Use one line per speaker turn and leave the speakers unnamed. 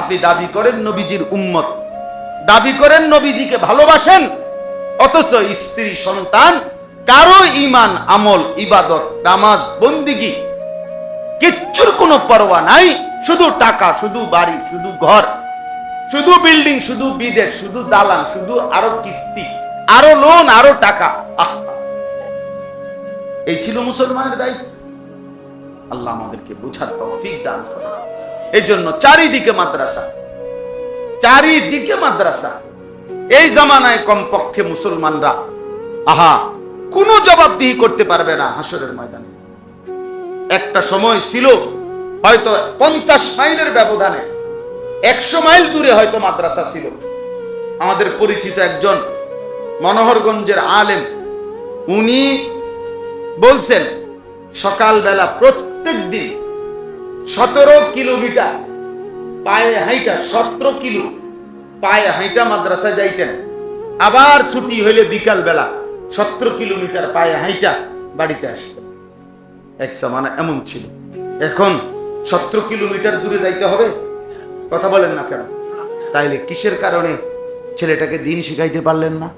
আপনি দাবি করেন নবীজির উম্মত। দাবি করেন নবীজিকে ভালোবাসেন, অথচ স্ত্রী সন্তান, কারও ইমান আমল, ইবাদত, নামাজ, বন্দিগি, কিচ্ছুর কোনো পরোয়া নাই। শুধু টাকা, শুধু বাড়ি, শুধু ঘর, শুধু বিল্ডিং, শুধু বিদেশ, শুধু দালান, শুধু আরও কিস্তি, আরও লোন, আরও টাকা। এই ছিল মুসলমানের দায়িত্ব। আল্লাহ আমাদেরকে বুঝার তৌফিক দান করে এই জন্য চারিদিকে মাদ্রাসা। চারিদিকে মাদ্রাসা। এই জামানায় কমপক্ষে মুসলমানরা, আহা, কোনো জবাবদিহি করতে পারবে না হাসরের ময়দানে। একটা সময় ছিল, হয়তো পঞ্চাশ মাইলের ব্যবধানে, একশো মাইল দূরে হয়তো মাদ্রাসা ছিল। আমাদের পরিচিত একজন মনোহরগঞ্জের আলেম, উনি বলছেন, সকালবেলা প্রত্যেক দিন সতেরো কিলোমিটার। পায়ে হাইটা, সতেরো কিলো। পায়ে হাইটা মাদ্রাসা যাইতেন। আবার ছুটি হইলে বিকাল বেলা সতেরো কিলোমিটার পায়ে হাইটা বাড়িতে আসতেন। এক জামানা এমন ছিল। এখন সতেরো কিলোমিটার দূরে যাইতে হবে? কথা বলেন না কেন? তাইলে কিসের কারণে ছেলেটাকে দিন শিখাইতে পারলেন না?